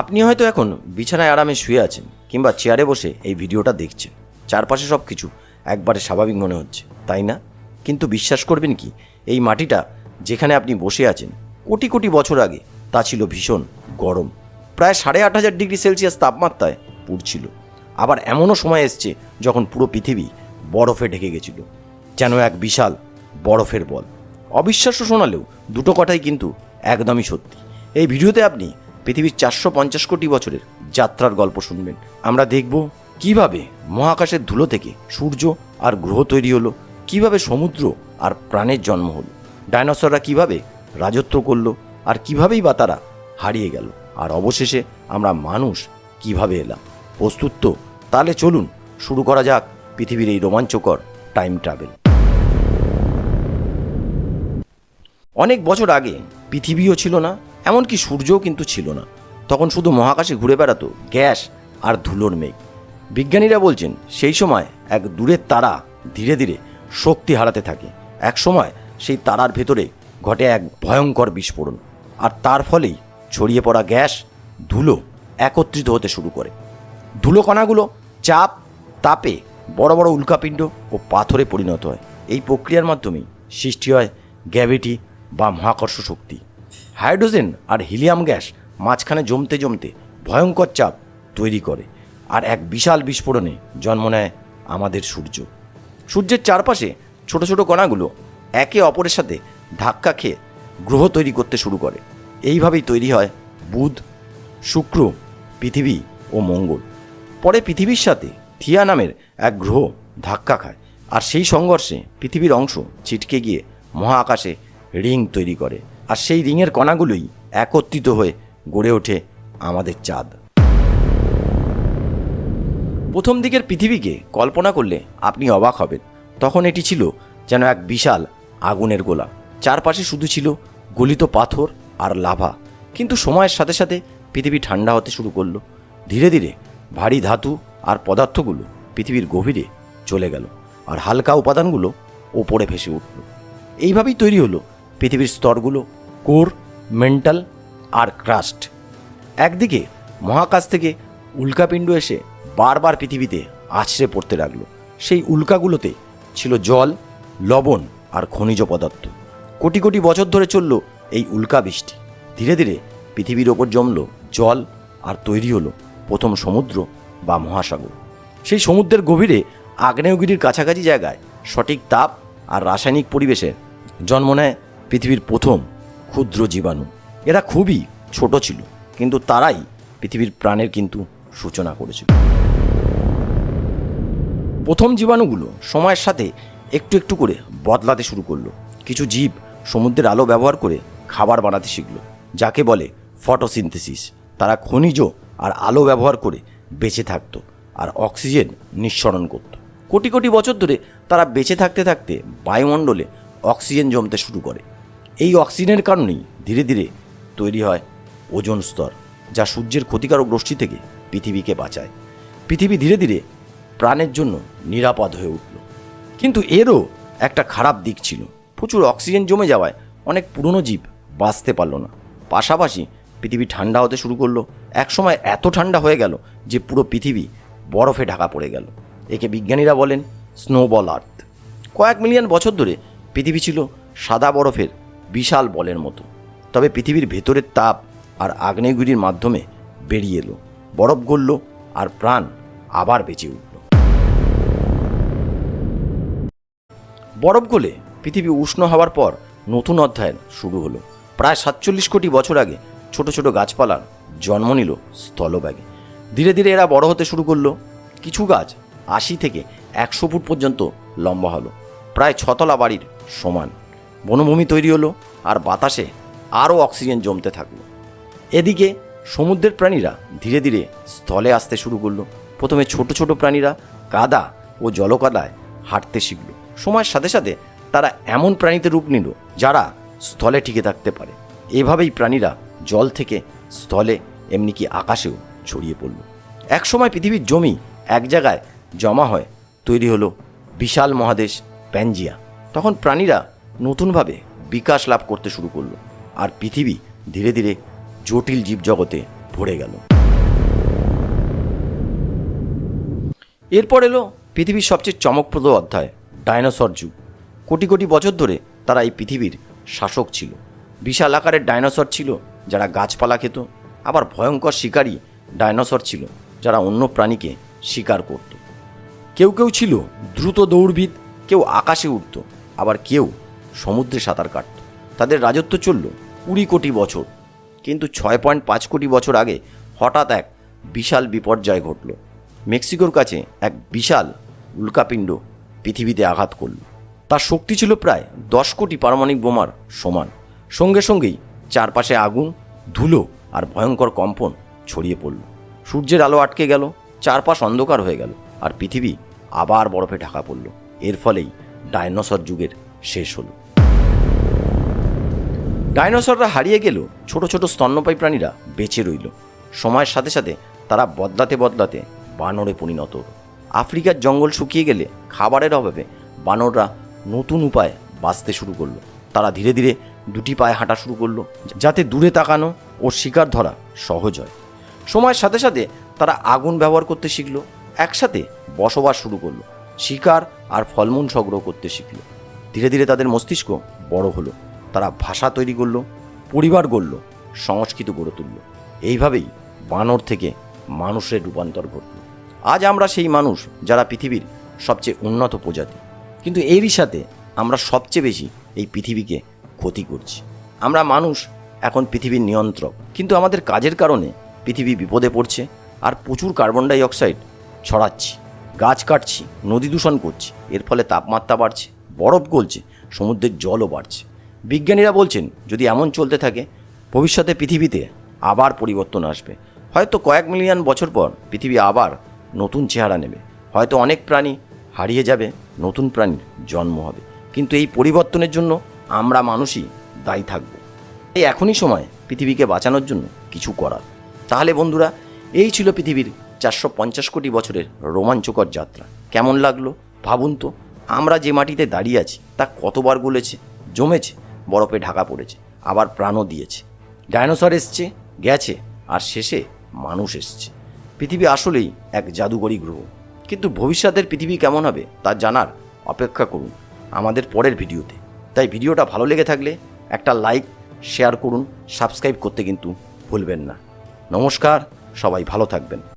আপনি হয়তো এখন বিছানায় আরামে শুয়ে আছেন কিংবা চেয়ারে বসে এই ভিডিওটা দেখছেন। চারপাশে সব কিছু একবারে স্বাভাবিক মনে হচ্ছে, তাই না? কিন্তু বিশ্বাস করবেন কি, এই মাটিটা যেখানে আপনি বসে আছেন, কোটি কোটি বছর আগে তা ছিল ভীষণ গরম। প্রায় সাড়ে আট হাজার ডিগ্রি সেলসিয়াস তাপমাত্রায় পুড়ছিল। আবার এমনও সময় এসছে যখন পুরো পৃথিবী বরফে ঢেকে গেছিল। যেন এক বিশাল বরফের বল। অবিশ্বাস্য শোনালেও দুটো কথাই কিন্তু একদমই সত্যি। এই ভিডিওতে আপনি পৃথিবীর চারশো পঞ্চাশ কোটি বছরের যাত্রার গল্প শুনবেন। আমরা দেখব কীভাবে মহাকাশের ধুলো থেকে সূর্য আর গ্রহ তৈরি হলো, কীভাবে সমুদ্র আর প্রাণের জন্ম হলো, ডাইনোসররা কীভাবে রাজত্ব করল আর কিভাবেই বা তারা হারিয়ে গেল। আর অবশেষে আমরা মানুষ কীভাবে এলাম? প্রস্তুত তো? তাহলে চলুন শুরু করা যাক পৃথিবীর এই রোমাঞ্চকর টাইম ট্রাভেল অনেক বছর আগে পৃথিবীও ছিল না এমনকি সূর্যও কিন্তু ছিল না। তখন শুধু মহাকাশে ঘুরে বেড়াতো গ্যাস আর ধুলোর মেঘ। বিজ্ঞানীরা বলছেন, সেই সময় এক দূরের তারা ধীরে ধীরে শক্তি হারাতে থাকে। এক সময় সেই তারার ভেতরে ঘটে এক ভয়ঙ্কর বিস্ফোরণ। আর তার ফলেই ছড়িয়ে পড়া গ্যাস, ধুলো একত্রিত হতে শুরু করে। ধুলোকণাগুলো চাপ, তাপে বড় বড় উল্কাপিণ্ড ও পাথরে পরিণত হয়। এই প্রক্রিয়ার মাধ্যমেই সৃষ্টি হয় গ্র্যাভিটি বা মহাকর্ষ শক্তি। হাইড্রোজেন আর হিলিয়াম গ্যাস মাঝখানে জমতে জমতে ভয়ঙ্কর চাপ তৈরি করে আর এক বিশাল বিস্ফোরণে জন্ম নেয় আমাদের সূর্য। সূর্যের চারপাশে ছোট ছোট কণাগুলো একে অপরের সাথে ধাক্কা খেয়ে গ্রহ তৈরি করতে শুরু করে। এইভাবেই তৈরি হয় বুধ, শুক্র, পৃথিবী ও মঙ্গল। পরে পৃথিবীর সাথে থিয়া নামের এক গ্রহ ধাক্কা খায় আর সেই সংঘর্ষে পৃথিবীর অংশ ছিটকে গিয়ে মহাকাশে রিং তৈরি করে। আর সেই রিংয়ের কণাগুলোই একত্রিত হয়ে গড়ে ওঠে আমাদের চাঁদ। প্রথম দিকের পৃথিবীকে কল্পনা করলে আপনি অবাক হবেন। তখন এটি ছিল যেন এক বিশাল আগুনের গোলা। চারপাশে শুধু ছিল গলিত পাথর আর লাভা। কিন্তু সময়ের সাথে সাথে পৃথিবী ঠান্ডা হতে শুরু করল। ধীরে ধীরে ভারী ধাতু আর পদার্থগুলো পৃথিবীর গভীরে চলে গেল আর হালকা উপাদানগুলো ওপরে ভেসে উঠল। এইভাবেই তৈরি হলো পৃথিবীর স্তরগুলো কোর, মেন্টাল আর ক্রাস্ট। একদিকে মহাকাশ থেকে উল্কাপিণ্ড এসে বারবার পৃথিবীতে আছড়ে পড়তে লাগল। সেই উল্কাগুলোতে ছিল জল, লবণ আর খনিজ পদার্থ। কোটি কোটি বছর ধরে চলল এই উল্কা বৃষ্টি ধীরে ধীরে পৃথিবীর ওপর জমল জল আর তৈরি হলো প্রথম সমুদ্র বা মহাসাগর। সেই সমুদ্রের গভীরে আগ্নেয়গিরির কাছাকাছি জায়গায় সঠিক তাপ আর রাসায়নিক পরিবেশে জন্ম নেয় পৃথিবীর প্রথম ক্ষুদ্র জীবাণু। এরা খুবই ছোট ছিল, কিন্তু তারাই পৃথিবীর প্রাণের কিন্তু সূচনা করেছিল। প্রথম জীবাণুগুলো সময়ের সাথে একটু একটু করে বদলাতে শুরু করল। কিছু জীব সমুদ্রের আলো ব্যবহার করে খাবার বানাতে শিখল, যাকে বলে ফটোসিনথেসিস। তারা খনিজ আর আলো ব্যবহার করে বেঁচে থাকতো আর অক্সিজেন নিঃসরণ করত। কোটি কোটি বছর ধরে তারা বেঁচে থাকতে থাকতে বায়ুমণ্ডলে অক্সিজেন জমতে শুরু করে। এই অক্সিজেনের কারণেই ধীরে ধীরে তৈরি হয় ওজোন স্তর, যা সূর্যের ক্ষতিকারক রশ্মি থেকে পৃথিবীকে বাঁচায়। পৃথিবী ধীরে ধীরে প্রাণের জন্য নিরাপদ হয়ে উঠল। কিন্তু এরও একটা খারাপ দিক ছিল। প্রচুর অক্সিজেন জমে যাওয়ায় অনেক পুরনো জীব বাঁচতে পারল না। পাশাপাশি পৃথিবী ঠান্ডা হতে শুরু করল। একসময় এত ঠান্ডা হয়ে গেল যে পুরো পৃথিবী বরফে ঢাকা পড়ে গেল। একে বিজ্ঞানীরা বলেন স্নোবল আর্থ। কয়েক মিলিয়ন বছর ধরে পৃথিবী ছিল সাদা বরফের বিশাল বলের মতো। তবে পৃথিবীর ভেতরের তাপ আর আগ্নেয়গিরির মাধ্যমে বেরিয়ে এলো, বরফ গলল আর প্রাণ আবার বেঁচে উঠল। বরফ গলে পৃথিবী উষ্ণ হওয়ার পর নতুন অধ্যায়ের শুরু হলো। প্রায় সাতচল্লিশ কোটি বছর আগে ছোট ছোট গাছপালার জন্ম নিল স্থলব্যাগে। ধীরে ধীরে এরা বড় হতে শুরু করল। কিছু গাছ আশি থেকে একশো ফুট পর্যন্ত লম্বা হলো, প্রায় ছতলা বাড়ির সমান। বনভূমি তৈরি হলো আর বাতাসে আরও অক্সিজেন জমতে থাকল। এদিকে সমুদ্রের প্রাণীরা ধীরে ধীরে স্থলে আসতে শুরু করল। প্রথমে ছোট ছোট প্রাণীরা কাদা ও জলকাদায় হাঁটতে শিখল। সময়ের সাথে সাথে তারা এমন প্রাণীতে রূপ নিল যারা স্থলে টিকে থাকতে পারে। এভাবেই প্রাণীরা জল থেকে স্থলে এমনি কি আকাশেও ছড়িয়ে পড়ল। একসময় পৃথিবীর জমি এক জায়গায় জমা হয়, তৈরি হলো বিশাল মহাদেশ প্যানজিয়া। তখন প্রাণীরা নতুনভাবে বিকাশ লাভ করতে শুরু করল আর পৃথিবী ধীরে ধীরে জটিল জীবজগতে ভরে গেল। এরপর এলো পৃথিবীর সবচেয়ে চমকপ্রদ অধ্যায়, ডাইনোসর যুগ। কোটি কোটি বছর ধরে তারা এই পৃথিবীর শাসক ছিল। বিশাল আকারের ডাইনোসর ছিল যারা গাছপালা খেত, আবার ভয়ঙ্কর শিকারী ডাইনোসর ছিল যারা অন্য প্রাণীকে শিকার করত। কেউ কেউ ছিল দ্রুত দৌড়বিদ, কেউ আকাশে উঠত আবার কেউ সমুদ্রে সাঁতার কাটত। তাদের রাজত্ব চলল কুড়ি কোটি বছর। কিন্তু ছয় পয়েন্ট পাঁচ কোটি বছর আগে হঠাৎ এক বিশাল বিপর্যয় ঘটল। মেক্সিকোর কাছে এক বিশাল উল্কাপিণ্ড পৃথিবীতে আঘাত করল। তার শক্তি ছিল প্রায় দশ কোটি পারমাণবিক বোমার সমান। সঙ্গে সঙ্গেই চারপাশে আগুন, ধুলো আর ভয়ঙ্কর কম্পন ছড়িয়ে পড়ল। সূর্যের আলো আটকে গেল, চারপাশ অন্ধকার হয়ে গেল আর পৃথিবী আবার বরফে ঢাকা পড়ল। এর ফলেই ডাইনোসর যুগের শেষ হলো। ডাইনোসররা হারিয়ে গেলেও ছোট ছোট স্তন্যপায়ী প্রাণীরা বেঁচে রইল। সময়ের সাথে সাথে তারা বদলাতে বদলাতে বানরে পরিণত। আফ্রিকার জঙ্গল শুকিয়ে গেলে খাবারের অভাবে বানররা নতুন উপায়ে বাঁচতে শুরু করল। তারা ধীরে ধীরে দুটি পায়ে হাঁটা শুরু করল, যাতে দূরে তাকানো ও শিকার ধরা সহজ হয়। সময়ের সাথে সাথে তারা আগুন ব্যবহার করতে শিখলো, একসাথে বসবাস শুরু করল, শিকার আর ফলমূল সংগ্রহ করতে শিখলো। ধীরে ধীরে তাদের মস্তিষ্ক বড় হলো। তারা ভাষা তৈরি করল, পরিবার গড়ল, সংস্কৃত গড়ে তুলল। এইভাবেই বানর থেকে মানুষের রূপান্তর ঘটল। আজ আমরা সেই মানুষ যারা পৃথিবীর সবচেয়ে উন্নত প্রজাতি। কিন্তু এরই সাথে আমরা সবচেয়ে বেশি এই পৃথিবীকে ক্ষতি করছি। আমরা মানুষ এখন পৃথিবীর নিয়ন্ত্রক। কিন্তু আমাদের কাজের কারণে পৃথিবী বিপদে পড়ছে আর প্রচুর কার্বন ডাই অক্সাইড ছড়াচ্ছি, গাছ কাটছি, নদী দূষণ করছি। এর ফলে তাপমাত্রা বাড়ছে, বরফ গলছে, সমুদ্রের জলও বাড়ছে। বিজ্ঞানীরা বলছেন, যদি এমন চলতে থাকে, ভবিষ্যতে পৃথিবীতে আবার পরিবর্তন আসবে। হয়তো কয়েক মিলিয়ন বছর পর পৃথিবী আবার নতুন চেহারা নেবে। হয়তো অনেক প্রাণী হারিয়ে যাবে, নতুন প্রাণীর জন্ম হবে। কিন্তু এই পরিবর্তনের জন্য আমরা মানুষই দায়ী থাকব। এই এখনই সময় পৃথিবীকে বাঁচানোর জন্য কিছু করার। তাহলে বন্ধুরা, এই ছিল পৃথিবীর চারশো পঞ্চাশ কোটি বছরের রোমাঞ্চকর যাত্রা। কেমন লাগল? ভাবুন তো। আমরা যে মাটিতে দাঁড়িয়ে আছি, তা কতবার গলেছে, জমেছে বরফে ঢাকা পড়েছে, আবার প্রাণও দিয়েছে। ডাইনোসর এসছে, গেছে, আর শেষে মানুষ এসছে। পৃথিবী আসলেই এক জাদুকরী গ্রহ। কিন্তু ভবিষ্যতের পৃথিবী কেমন হবে, তা জানার অপেক্ষা করুন আমাদের পরের ভিডিওতে। তাই ভিডিওটা ভালো লেগে থাকলে একটা লাইক, শেয়ার করুন, সাবস্ক্রাইব করতে কিন্তু ভুলবেন না। নমস্কার, সবাই ভালো থাকবেন।